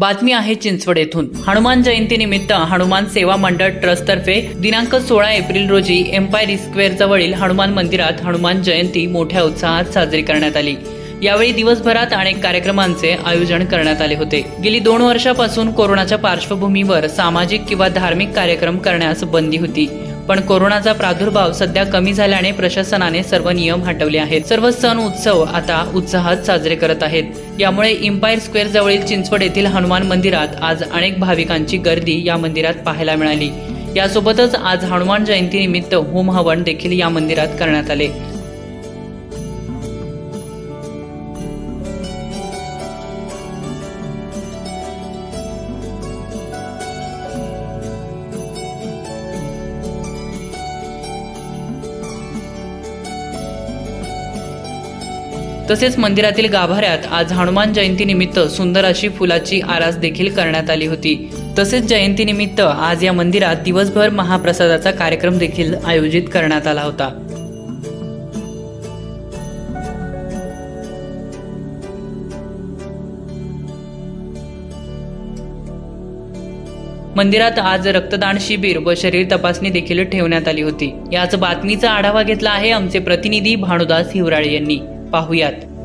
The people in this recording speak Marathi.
बातमी आहे चिंचवड येथून. हनुमान जयंतीनिमित्त हनुमान सेवा मंडळ ट्रस्टतर्फे दिनांक सोळा एप्रिल रोजी एम्पायर स्क्वेअर जवळील हनुमान मंदिरात हनुमान जयंती मोठ्या उत्साहात साजरी करण्यात आली. यावेळी दिवसभरात अनेक कार्यक्रमांचे आयोजन करण्यात आले होते. गेली दोन वर्षापासून कोरोनाच्या पार्श्वभूमीवर सामाजिक किंवा धार्मिक कार्यक्रम करण्यास बंदी होती. पण कोरोनाचा प्रादुर्भाव सध्या कमी झाल्याने प्रशासनाने सर्व नियम हटवले आहेत. सर्व सण उत्सव आता उत्साहात साजरे करत आहेत. यामुळे इम्पायर स्क्वेअर जवळील चिंचवड येथील हनुमान मंदिरात आज अनेक भाविकांची गर्दी या मंदिरात पाहायला मिळाली. यासोबतच आज हनुमान जयंतीनिमित्त होम हवन देखील या मंदिरात करण्यात आले. तसेच मंदिरातील गाभाऱ्यात आज हनुमान जयंतीनिमित्त सुंदर अशी फुलाची आरास देखील करण्यात आली होती. तसेच जयंतीनिमित्त आज या मंदिरात दिवसभर महाप्रसादाचा कार्यक्रम देखील आयोजित करण्यात आला होता. मंदिरात आज रक्तदान शिबिर व शरीर तपासणी देखील ठेवण्यात आली होती. याच बातमीचा आढावा घेतला आहे आमचे प्रतिनिधी भानुदास हिवराळे यांनी. पाहूयात.